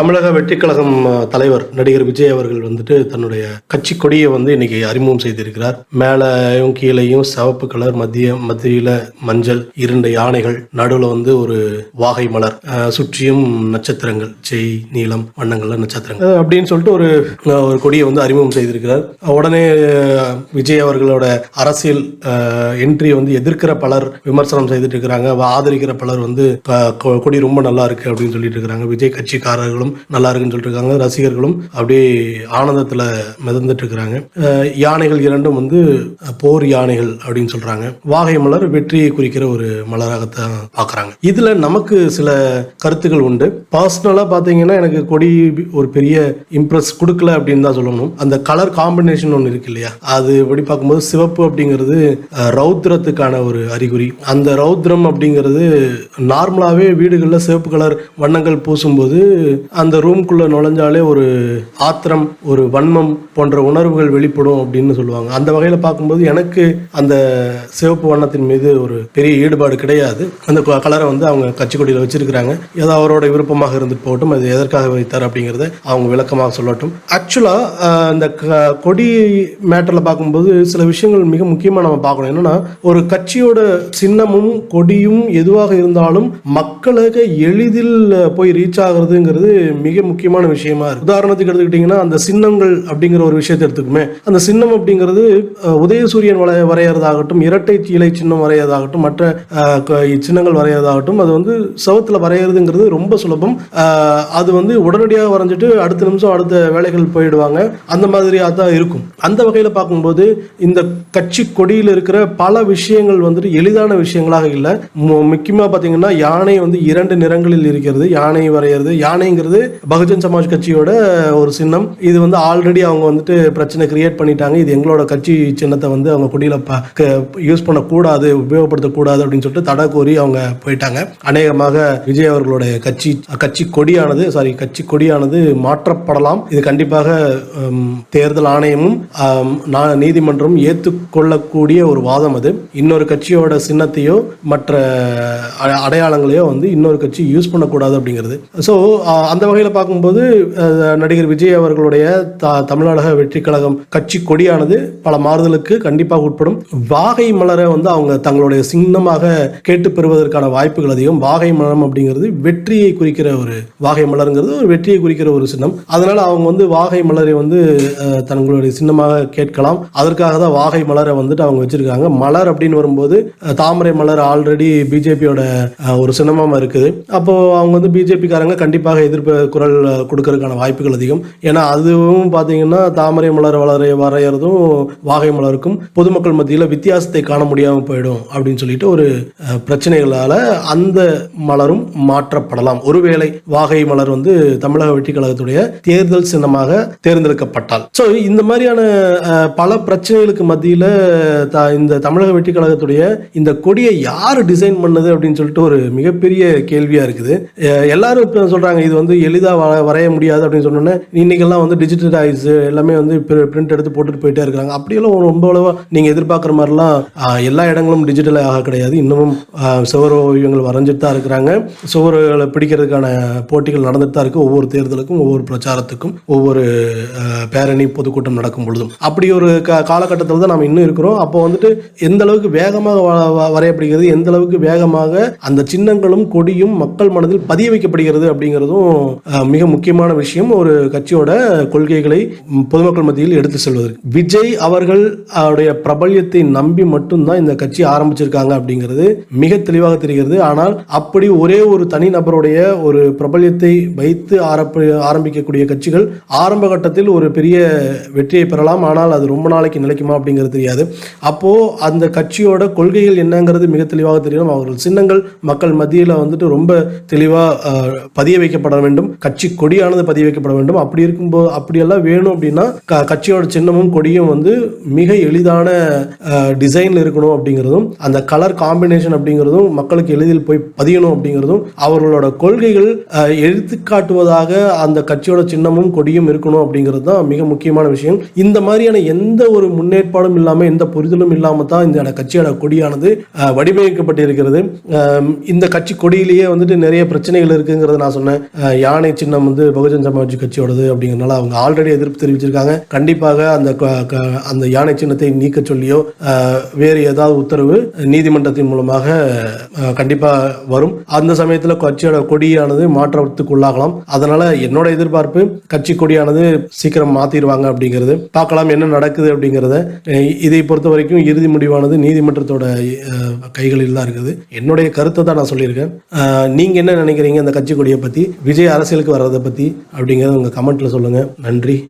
தமிழக வெட்டிக்கழகம் தலைவர் நடிகர் விஜய் அவர்கள் வந்துட்டு தன்னுடைய கட்சி கொடியை வந்து இன்னைக்கு அறிமுகம் செய்திருக்கிறார். மேலையும் கீழையும் சிவப்பு கலர் மத்திய மத்தியில மஞ்சள் இரண்டு யானைகள் நடுவுல வந்து ஒரு வாகை மலர் சுற்றியும் நட்சத்திரங்கள் செய் நீளம் வண்ணங்கள்ல நட்சத்திரங்கள். அப்படின்னு சொல்லிட்டு ஒரு ஒரு கொடியை வந்து அறிமுகம் செய்திருக்கிறார். உடனே விஜய் அவர்களோட அரசியல் என்ட்ரி வந்து எதிர்க்கிற பலர் விமர்சனம் செய்துட்டு இருக்கிறாங்க. ஆதரிக்கிற பலர் வந்து கொ- கொடி ரொம்ப நல்லா இருக்கு அப்படின்னு சொல்லிட்டு இருக்கிறாங்க. விஜய் கட்சிக்காரர்களும் நல்லா இருக்குன்னு சொல்லிட்டு இருக்காங்க ரசிகர்களும் அப்படியே ஆனந்தத்துல மிதந்துட்டு இருக்கிறாங்க யானைகள் இரண்டும் வந்து போர் யானைகள் அப்படின்னு சொல்றாங்க. வாகை மலர் வெற்றியை குறிக்கிற ஒரு மலராகத்தான் பாக்குறாங்க இதுல நமக்கு சில கருத்துக்கள் உண்டு. பர்சனலா பாத்தீங்கன்னா எனக்கு கொடி ஒரு பெரிய இம்ப்ரெஸ் கொடுக்கல அப்படின்னு தான் சொல்லணும். அந்த கலர் காம்பினேஷன் ஒன்று இருக்கு இல்லையா? அது எப்படி பார்க்கும்போது சிவப்பு அப்படிங்கிறது ரௌத்ரத்துக்கான ஒரு அறிகுறி. அந்த ரௌத்ரம் அப்படிங்கிறது நார்மலாகவே வீடுகளில் சிவப்பு கலர் வண்ணங்கள் பூசும்போது அந்த ரூம்குள்ளே நுழைஞ்சாலே ஒரு ஆத்திரம் ஒரு வன்மம் போன்ற உணர்வுகள் வெளிப்படும் அப்படின்னு சொல்லுவாங்க. அந்த வகையில் பார்க்கும்போது எனக்கு அந்த சிவப்பு வண்ணத்தின் மீது ஒரு பெரிய ஈடுபாடு கிடையாது. அந்த க- கலரை வந்து அவங்க கட்சிக்கொடியில் வச்சிருக்கிறாங்க. ஏதோ அவரோட விருப்பமாக இருந்துட்டு போகட்டும் அது எதற்காக வைத்தார் அப்படிங்கிறத அவங்க விளக்கமாக சொல்லட்டும். ஆக்சுவலாக அந்த க- கொடி மேட்டரில் பார்க்கும்போது சில விஷயங்கள் மிக முக்கியமாக நம்ம பார்க்கணும். என்னன்னா ஒரு கட்சியோட சின்னமும் கொடியும் எதுவாக இருந்தாலும் மக்களுக்கு எளிதில் போய் ரீச் ஆகுறதுங்கிறது மிக முக்கியமான விஷயமா இருக்கு. உதாரணத்துக்கு எடுத்துக்கிட்டிங்கன்னா அந்த சின்னங்கள் அப்படிங்கிற ஒரு விஷயத்தை எடுத்துக்குமே. அந்த சின்னம் அப்படிங்கிறது உதயசூரியன் வளைய வரைகிறதாகட்டும் இரட்டை இலை சின்னம் வரைகிறதாகட்டும் மற்ற சின்னங்கள் வரைகிறதாகட்டும் அது வந்து சவத்தில் வரைகிறதுங்கிறது ரொம்ப சுலபம். அது வந்து உடனடியாக வரைஞ்சிட்டு அடுத்த நிமிஷம் அடுத்த வேலைகள் போயிடுவாங்க. அந்த மாதிரியாக தான் இருக்கும். அந்த வகையில் பார்க்கும்போது இந்த கட்சி கொடியில் இருக்கிற பல விஷயங்கள் வந்துட்டு எளிதான விஷயங்களாக இல்லை. முக்கியமாக பார்த்தீங்கன்னா யானை வந்து இரண்டு நிறங்களில் இருக்கிறது. யானை வரைகிறது யானைங்கிறது பகுஜன் சமாஜ் கட்சியோட ஒரு சின்னம். இது வந்து ஆல்ரெடி அவங்க வந்துட்டு பிரச்சனை கிரியேட் பண்ணிட்டாங்க. இது எங்களோட கட்சி சின்னத்தை வந்து அவங்க குடியில யூஸ் பண்ணக்கூடாது உபயோகப்படுத்தக்கூடாது அப்படின்னு சொல்லிட்டு தடை கோரி அவங்க போயிட்டாங்க. அநேகமாக விஜய் அவர்களுடைய கட்சி கட்சி கொடியானது சாரி கட்சி கொடியானது மாற்றப்படலாம். இது கண்டிப்பாக தேர்தல் ஆணையமும் நா- நீதிமன்றம் ஏற்றுக்கொள்ளக்கூடிய ஒரு வாதம் அது. இன்னொரு கட்சியோட சின்னத்தையோ மற்ற அ- அடையாளங்களையோ வந்து இன்னொரு கட்சி யூஸ் பண்ணக்கூடாது அப்படிங்கிறது. ஸோ அந்த வகையில் பார்க்கும்போது நடிகர் விஜய் அவர்களுடைய த- தமிழ்நாடக வெற்றி கழகம் கட்சி கொடியானது பல மாறுதலுக்கு கண்டிப்பாக உட்படும். வாகை மலரை வந்து அவங்க தங்களுடைய சின்னமாக கேட்டு பெறுவதற்கான வாய்ப்புகள் அதிகம். வாகை மலம் அப்படிங்கிறது வெற்றியை குறிக்கிற ஒரு வாகை மலருங்கிறது ஒரு வெற்றியை குறிக்கிற ஒரு சின்னம். அதனால அவங்க வந்து வாகை மலரை வந்து தங்களுடைய சின்னமாக கேட்கலாம். அதற்காக தான் வாகை மலரை வந்துட்டு அவங்க வச்சிருக்காங்க. மலர் அப்படின்னு வரும்போது தாமரை மலர் ஆல்ரெடி பிஜேபியோட ஒரு சின்னமாக இருக்குது. அப்போ அவங்க வந்து பிஜேபிக்காரங்க கண்டிப்பாக எதிர்ப்பு குரல் கொடுக்கறதுக்கான வாய்ப்புகள் அதிகம். ஏன்னா அதுவும் பார்த்தீங்கன்னா தாமரை மலர் வளர வரைகிறதும் வாகை மலருக்கும் பொதுமக்கள் மத்தியில் வித்தியாசத்தை காண முடியாமல் போயிடும் அப்படின்னு சொல்லிட்டு ஒரு பிரச்சனைகளால் பிரச்சனைகளால அந்த மலரும் மாற்றப்படலாம். ஒருவேளை வாகை மலர் வந்து தமிழக வெற்றி கழகத்துடைய தேர்தல் சின்னமாக தேர்ந்தெடுக்கப்பட்டால். ஸோ இந்த மாதிரியான பல பிரச்சனைகளுக்கு மத்தியில் இந்த தமிழக வெற்றி கழகத்துடைய இந்த கொடியை யார் டிசைன் பண்ணது அப்படின்னு சொல்லிட்டு ஒரு மிகப்பெரிய கேள்வியா இருக்குது. எல்லாரும் இப்போ சொல்றாங்க இது வந்து எளிதாக வ வரைய முடியாது அப்படின்னு சொன்னோன்னே இன்னைக்கெல்லாம் வந்து டிஜிட்டலைஸ் எல்லாமே வந்து பிரிண்ட் எடுத்து போட்டுட்டு போயிட்டே இருக்கிறாங்க. அப்படியெல்லாம் ரொம்ப அளவாக நீங்கள் எதிர்பார்க்குற மாதிரிலாம் எல்லா இடங்களும் டிஜிட்டல் ஆக கிடையாது. இன்னமும் சுவர் ஓவியங்கள் வரைஞ்சிட்டு தான் இருக்கிறாங்க. சுவர்களை பிடிக்கிறதுக்கான போட்டிகள் நடந்துட்டு தான் இருக்குது ஒவ்வொரு தேர்தலுக்கும் ஒவ்வொரு பிரச்சாரத்துக்கும் ஒவ்வொரு பேரணி பொதுக்கூட்டம் நடக்கும் பொழுதும். அப்படி ஒரு க காலகட்டத்தில் தான் நம்ம இன்னும் இருக்கிறோம். அப்போ வந்துட்டு எந்த அளவுக்கு வேகமாக வ- வ- வரையப்படுகிறது எந்த அளவுக்கு வேகமாக அந்த சின்னங்களும் கொடியும் மக்கள் மனதில் பதிய வைக்கப்படுகிறது அப்படிங்கிறதும் மிக முக்கியமான விஷயம் ஒரு கட்சியோட கொள்கைகளை பொதுமக்கள் மத்தியில் எடுத்து செல்வது விஜய் அவர்கள் அவருடைய பிரபல்யத்தை நம்பி மட்டும்தான் இந்த கட்சி ஆரம்பிச்சிருக்காங்க அப்படிங்கிறது மிக தெளிவாக தெரிகிறது. ஆனால் அப்படி ஒரே ஒரு தனி நபருடைய ஒரு பிரபல்யத்தை வைத்து ஆரம்பிக்கக்கூடிய கட்சிகள் ஆரம்ப கட்டத்தில் ஒரு பெரிய வெற்றியை பெறலாம். ஆனால் அது ரொம்ப நாளைக்கு நிலைக்குமா அப்படிங்கிறது தெரியாது. அப்போ அந்த கட்சியோட கொள்கைகள் என்னங்கிறது மிக தெளிவாக தெரியும் அவர்கள் சின்னங்கள் மக்கள் மத்தியில் வந்துட்டு ரொம்ப தெளிவாக பதிய வைக்கப்பட வேண்டும். கட்சி கொடியானது பதிவு வைக்கப்பட வேண்டும். அப்படி இருக்கும்போது அப்படியெல்லாம் வேணும் அப்படின்னா கட்சியோட சின்னமும் கொடியும் வந்து மிக எளிதான டிசைன்ல இருக்கணும் அப்படிங்கிறதும் அந்த கலர் காம்பினேஷன் அப்படிங்கிறதும் மக்களுக்கு எளிதில் போய் பதியணும் அப்படிங்கிறதும் அவர்களோட கொள்கைகள் அஹ், எடுத்துக்காட்டுவதாக அந்த கட்சியோட சின்னமும் கொடியும் இருக்கணும் அப்படிங்கிறது தான் மிக முக்கியமான விஷயம். இந்த மாதிரியான எந்த ஒரு முன்னேற்பாடும் இல்லாமல் எந்த புரிதலும் இல்லாமல் தான் இந்த கட்சியோட கொடியானது வடிவமைக்கப்பட்டிருக்கிறது. இந்த கட்சி கொடியிலேயே வந்துட்டு நிறைய பிரச்சனைகள் இருக்குங்கிறத நான் சொன்னேன். யானை சின்னம் வந்து பகுஜன் சமாஜ் கட்சியோடது அப்படிங்கிறனால அவங்க ஆல்ரெடி எதிர்ப்பு தெரிவிச்சிருக்காங்க. கண்டிப்பாக அந்த அந்த யானை சின்னத்தை நீக்க சொல்லியோ வேறு ஏதாவது உத்தரவு நீதிமன்றத்தின் மூலமாக கண்டிப்பாக கண்டிப்பா வரும். அந்த சமயத்துல கட்சியோட கொடியானது மாற்றத்துக்கு உள்ளாகலாம். அதனால என்னோட எதிர்பார்ப்பு கட்சி கொடியானது சீக்கிரம் மாத்திடுவாங்க அப்படிங்கிறது. பார்க்கலாம் என்ன நடக்குது அப்படிங்கிறத. இதை பொறுத்த வரைக்கும் இறுதி முடிவானது நீதிமன்றத்தோட கைகளில் தான் இருக்குது. என்னுடைய கருத்தை தான் நான் சொல்லியிருக்கேன். நீங்க என்ன நினைக்கிறீங்க அந்த கட்சி கொடியை பத்தி? விஜய் அரசியலுக்கு வர்றதை பற்றி அப்படிங்கறத உங்கள் கமெண்ட்டில் சொல்லுங்கள் நன்றி.